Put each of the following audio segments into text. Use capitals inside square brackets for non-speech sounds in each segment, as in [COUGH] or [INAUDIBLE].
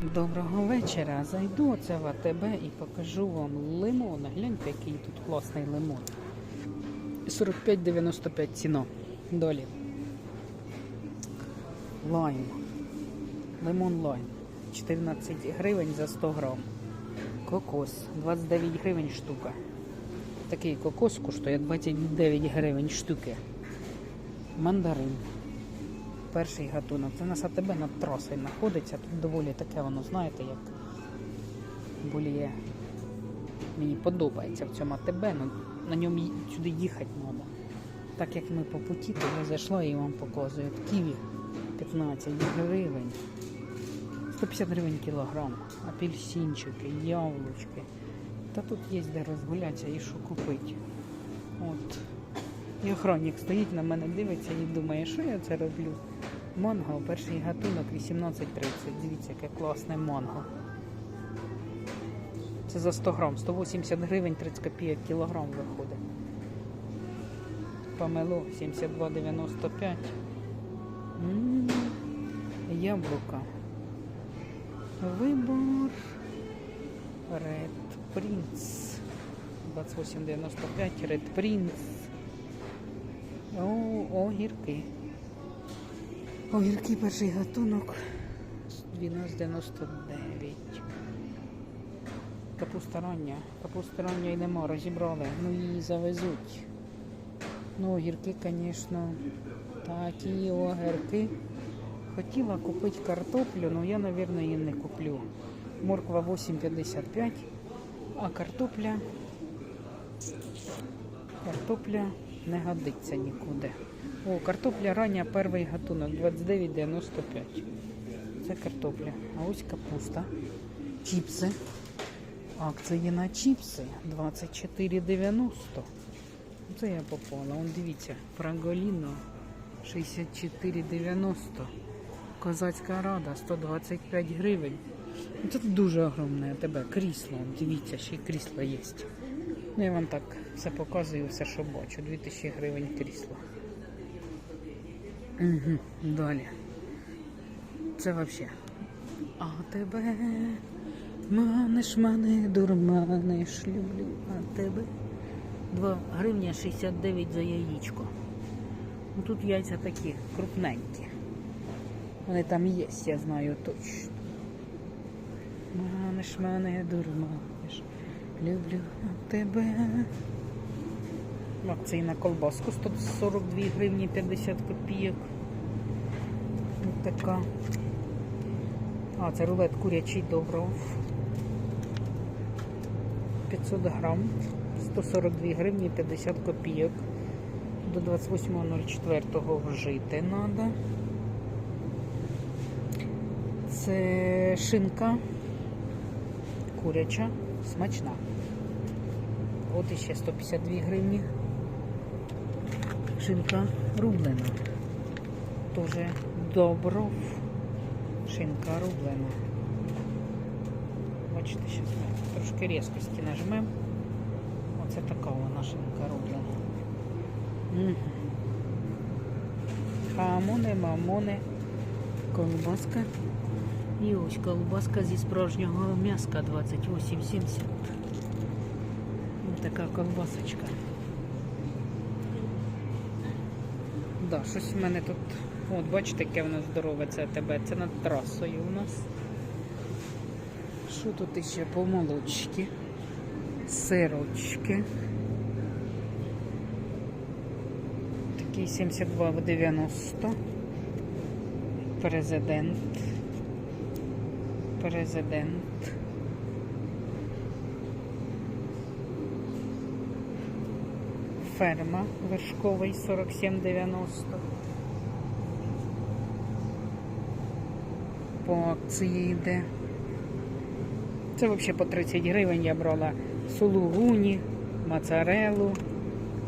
Доброго вечора. Зайду оце в АТБ і покажу вам лимон. Гляньте, який тут класний лимон. 45,95 ціно. Долі. Лайм. Лимон лайм. 14 гривень за 100 грам. Кокос. 29 гривень штука. Такий кокос коштує 29 гривень штуки. Мандарин. Перший гатунок. Це на САТБ над трасою знаходиться. Тут доволі таке воно, знаєте, як боліє. Мені подобається в цьому АТБ, але на ньому сюди їхати треба. Так як ми по путі, то я зайшла і вам показую. Ківі 15 гривень. 150 гривень кілограм. Апельсинчики, яблучки. Та тут є де розгулятися і що купити. От. І охранник стоїть на мене, дивиться і думає, що я це роблю. Манго, перший гатунок 18.30. Дивіться, яке класне манго. Це за 100 грам, 180 гривень 30 копійок кілограм виходить. Помело 72,95. Яблука. Вибор. Red Prince. 28,95. Red Prince. О, огірки. Огірки перший гатунок 12,99. Капуста рання. Капуста рання й нема, розібрали. Ну її завезуть. Ну, огірки, звісно, такі огірки. Хотіла купити картоплю, але я, мабуть, її не куплю. Морква 8,55, а картопля. Картопля не годиться нікуди. О, картопля рання, перший гатунок 29,95. Це картопля. А ось капуста. Чіпси. Акції на чіпси 24,90. Це я попала. Вон дивіться, Фраголіно 64,90. Козацька рада 125 гривень. Це дуже огромне тебе крісло. Дивіться, ще й крісло є. Ну, я вам так все показую, все, що бачу. 2000 гривень крісло. Угу, далі. Це взагалі. А тебе маниш мене, дурманиш, люблю, а тебе. 2 гривня 69 за яєчко. Ну тут яйця такі крупненькі. Вони там є, я знаю точно. Маниш мене, дурманиш, люблю тебе. Акції на колбаску 142 гривні 50 копійок. Ось така. А, це рулет курячий добров. 500 грам. 142 гривні 50 копійок. До 28.04 вжити треба. Це шинка куряча, смачна. От іще 152 гривні. Шинка рублена. Тоже добров. Шинка рублена. Бачите, зараз ми трошки різкості нажмемо. Оце така вона шинка рублена. Мгм. Хамони, мамони, колбаска. І ось колбаска зі справжнього м'яска 28,70. Ось така колбасочка. Да, щось в мене тут. От, бачите, яке воно здорове це тебе. Це над трасою у нас. Що тут іще по молочки? Сирочки. Такий 72 в 90. Президент. Президент. Ферма вершковий 47,90. По акції йде. Це взагалі по 30 гривень я брала сулугуні, моцарелу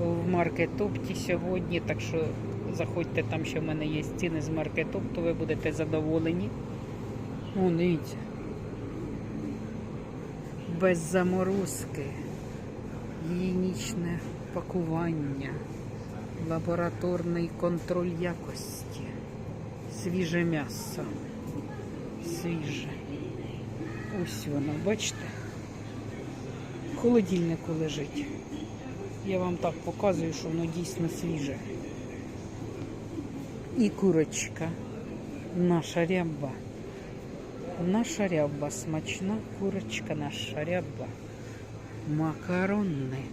в маркетопті сьогодні. Так що заходьте там, що в мене є ціни з маркетопту, ви будете задоволені. О, дивіться. Без заморозки, гігієнічне пакування, лабораторний контроль якості, свіже м'ясо. Свіже. Ось вона, бачите? В холодильнику лежить. Я вам так показую, що воно дійсно свіже. І курочка. Наша ряба. Наша ряба, смачна курочка, наша ряба. Макарони.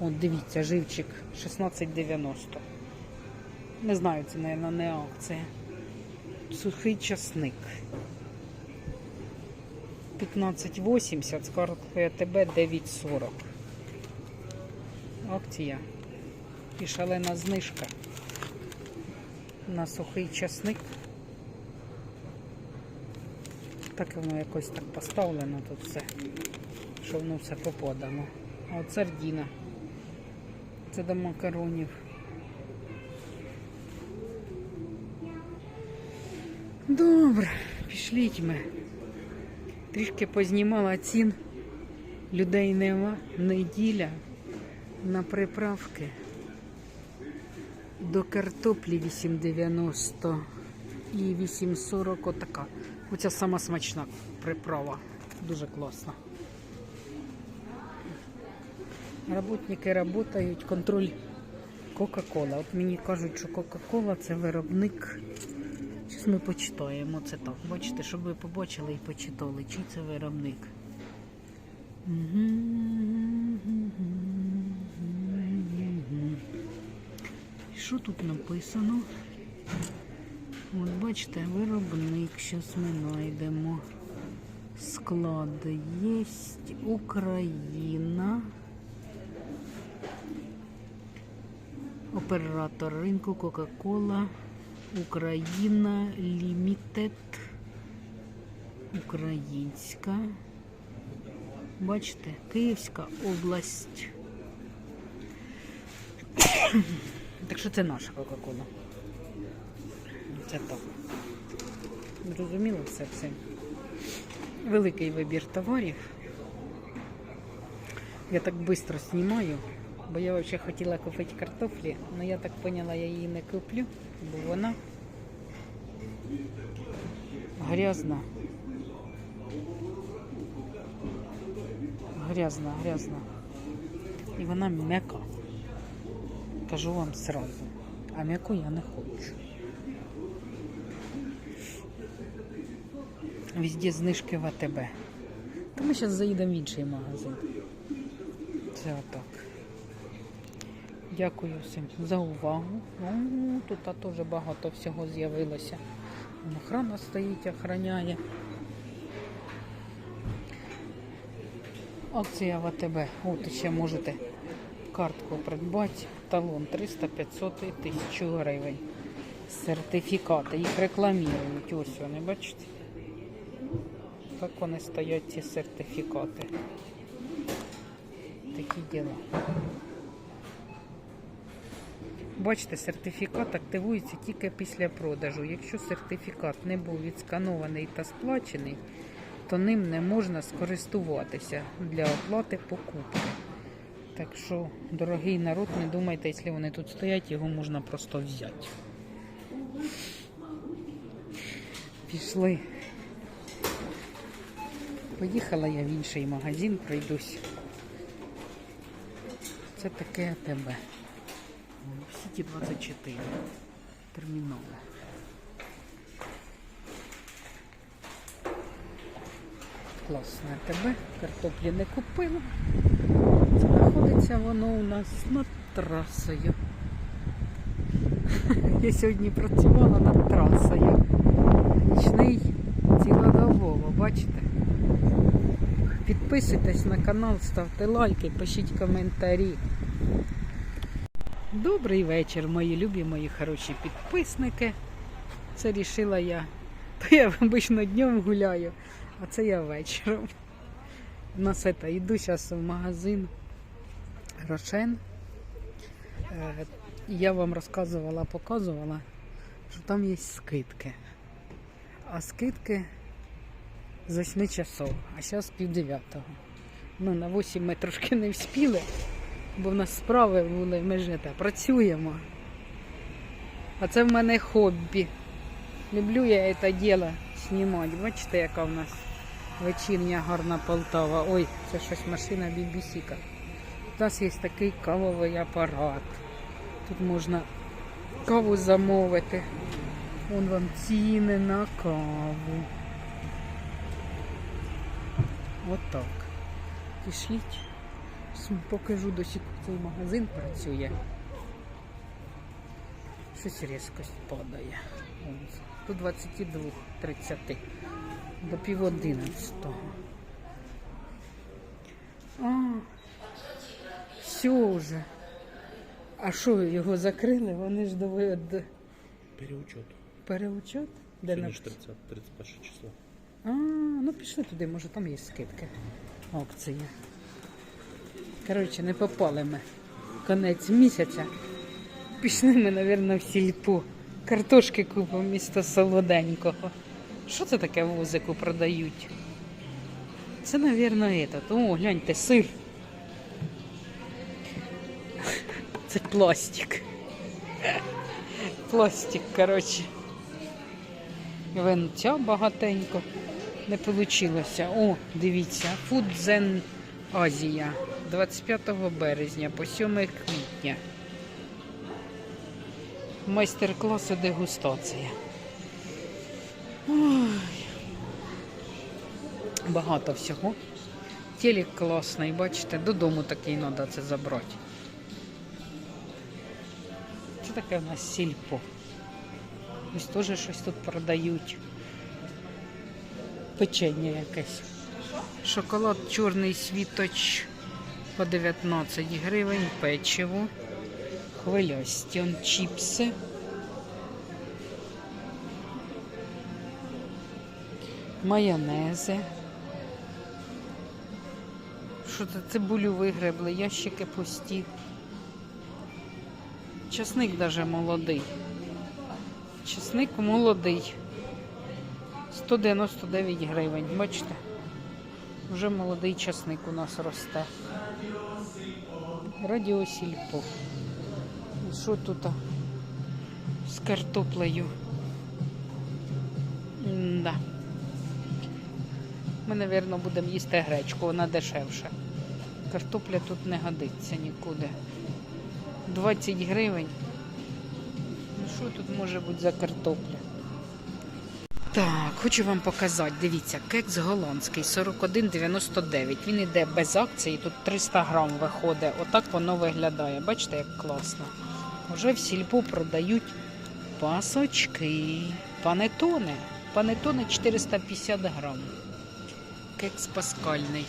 От дивіться, живчик 16,90. Не знаю, це, мабуть, не акція. Сухий часник. 15,80 з карткою АТБ 9,40. Акція. І шалена знижка на сухий часник. Так воно якось так поставлено тут все, що воно все попадало. А от сардіна. Це до макаронів. Добре, пішліть ми. Трішки познімала цін. Людей нема. Неділя на приправки. До картоплі 8,90 і 8,40 отака. Оця сама смачна приправа. Дуже класна. Работники працюють, контроль Кока-Кола. От мені кажуть, що Кока-Кола це виробник. Зараз ми почитаємо це так. Бачите, щоб ви побачили і почитали, чий це виробник. Що тут написано? От бачите, виробник, зараз ми знайдемо. Склад є Україна. Оператор ринку Кока-Кола. Україна Лімітед. Українська. Бачите, Київська область. [COUGHS] Так що це наша Кока-Кола. Це так. Зрозуміло все це. Великий вибір товарів. Я так швидко знімаю, бо я взагалі хотіла купити картофлі, але я так поняла, я її не куплю, бо вона грязна. Грязна, грязна. І вона м'яка. Кажу вам сразу. А м'яку я не хочу. Везде знижки в АТБ. Та ми зараз заїдемо в інший магазин. Це отак. Дякую всім за увагу. О, тут теж багато всього з'явилося. Охрана стоїть, охороняє. Акція в АТБ. От ще можете картку придбати. Талон 300, 500 і 1000 гривень. Сертифікати. Їх рекламують. Ось вони, бачите? Так вони стоять ці сертифікати. Такі діла. Бачите, сертифікат активується тільки після продажу. Якщо сертифікат не був відсканований та сплачений, то ним не можна скористуватися для оплати покупки. Так що, дорогий народ, не думайте, якщо вони тут стоять, його можна просто взяти. Пішли. Поїхала я в інший магазин, пройдусь. Це таке АТБ. В Сіті 24. Термінове. Класне АТБ. Картоплі не купила. Знаходиться воно у нас над трасою. [LAUGHS] Я сьогодні працювала над трасою. Нічний цілодобово, бачите? Підписуйтесь на канал, ставте лайки, пишіть коментарі. Добрий вечір, мої любі, мої хороші підписники. Це рішила я. То я обично днем гуляю, а це я вечором. У нас это, йду зараз в магазин Рошен. Е, Я вам розказувала, показувала, що там є скидки. А скидки з 8 часов, а зараз пів дев'ятого. Ну, на 8 ми трошки не вспіли, бо в нас справи були, ми ж працюємо. А це в мене хобі. Люблю я це діло знімати. Бачите, яка в нас вечірня гарна Полтава. Ой, це щось машина BBC-ка. У нас є такий кавовий апарат. Тут можна каву замовити. Вон вам ціни на каву. Отак. Пішліть. Покажу до сих цей магазин працює. Щось різкость падає. До 22.30 до пів одинадцятого. А, все вже. А що, його закрили? Вони ж до, до Переучет. переучет? Де Сьогодні ж 30, 31 число. А, ну пішли туди, може там є скидки. Акції. Коротше, не попали ми. Конець місяця. Пішли ми, мабуть, в сільпу. Картошки купимо місто солоденького. Що це таке возику продають? Це, мабуть, этот. О, гляньте, сир. Це пластик. Пластик, коротше. Винця багатенько. Не вийшло. О, дивіться, Фудзен Азія. 25 березня по 7 квітня. Майстер-класи дегустація. Ой. Багато всього. Телек класний, бачите, додому такий треба це забрати. Це таке у нас сільпо. Ось теж щось тут продають. Печення якесь. Шоколад чорний світоч по 19 гривень, печиво, хвилясті, он чіпси. Майонези. Що це цибулю вигребли, ящики пусті. Часник даже молодий. Чесник молодий. 199 гривень. Бачите? Вже молодий часник у нас росте. Радіосільпо. Що тут з картоплею? Да. Ми, мабуть, будемо їсти гречку, вона дешевша. Картопля тут не годиться нікуди. 20 гривень. Ну що тут може бути за картопля? Так, хочу вам показати. Дивіться, кекс голландський 41,99. Він йде без акції, тут 300 грам виходить. Отак воно виглядає. Бачите, як класно. Вже в сільпу продають пасочки. Панетони. Панетони 450 грам. Кекс паскальний.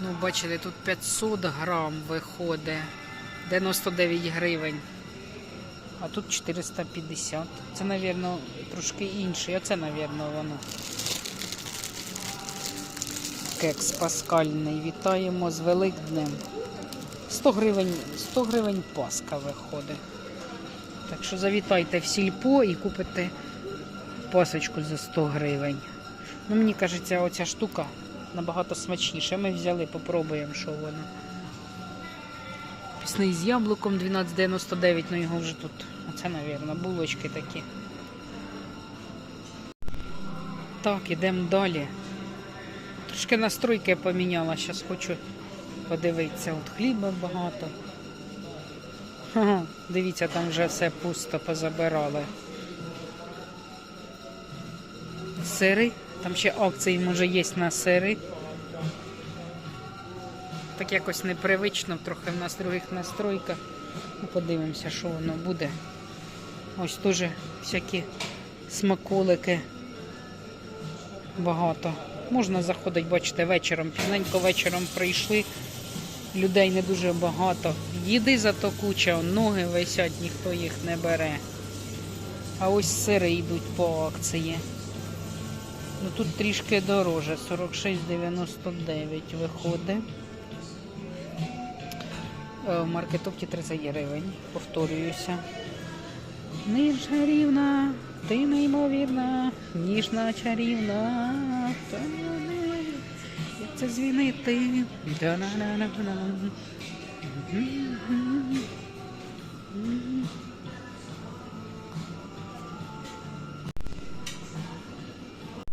Ну, бачите, тут 500 грам виходить. 99 гривень. А тут 450. Це, мабуть, трошки інший. Оце, мабуть, воно. Кекс паскальний. Вітаємо з Великднем. 100 гривень, 100 гривень паска виходить. Так що завітайте в сільпо і купите пасочку за 100 гривень. Ну, мені кажеться, оця штука набагато смачніша. Ми взяли, попробуємо, що воно. Пісний з яблуком 12,99, ну його вже тут. Оце, мабуть, булочки такі. Так, ідемо далі. Трошки настройки я поміняла, зараз хочу подивитися. От хліба багато. Ага, дивіться, там вже все пусто позабирали. Сири. Там ще акції, може, є на сири. Так якось непривично, трохи в нас других настройках. Ну, подивимося, що воно буде. Ось теж всякі смаколики багато. Можна заходити, бачите, вечором. Пізненько вечором прийшли. Людей не дуже багато. Їди зато куча, ноги висять, ніхто їх не бере. А ось сири йдуть по акції. Ну тут трішки дороже, 46,99 виходить. Е, В маркетопті 30 гривень, повторююся. Ніж чарівна, ти неймовірна, ніжна чарівна. та-на-на. Як це звінити?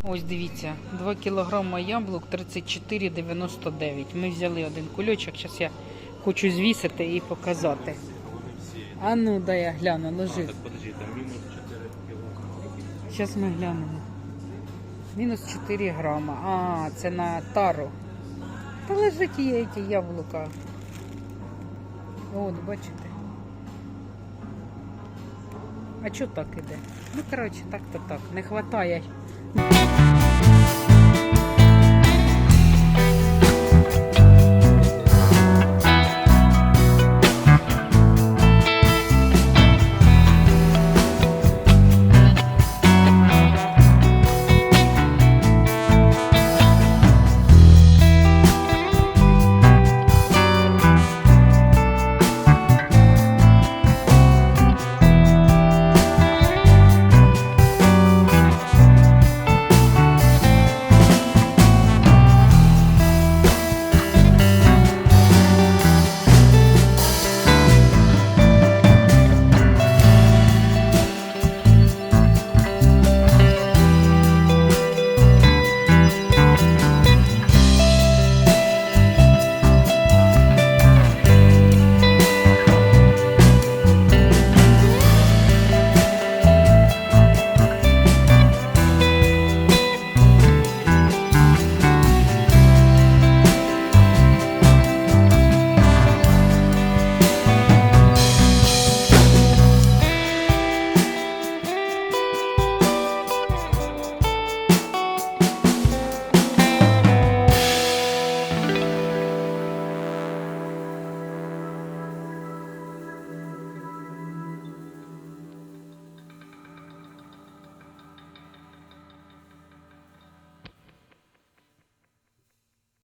Ось дивіться, 2 кілограма яблук 34,99. Ми взяли один кульочок, зараз я хочу звісити і показати. А ну, дай я гляну, ложи. Так, подожди, там минус 4 килограмма. Зараз ми глянемо. Мінус 4 грама. А, це на тару. Та лежать є ті яблука. От, бачите. А чого так іде? Ну, коротше, так то так. Не вистачає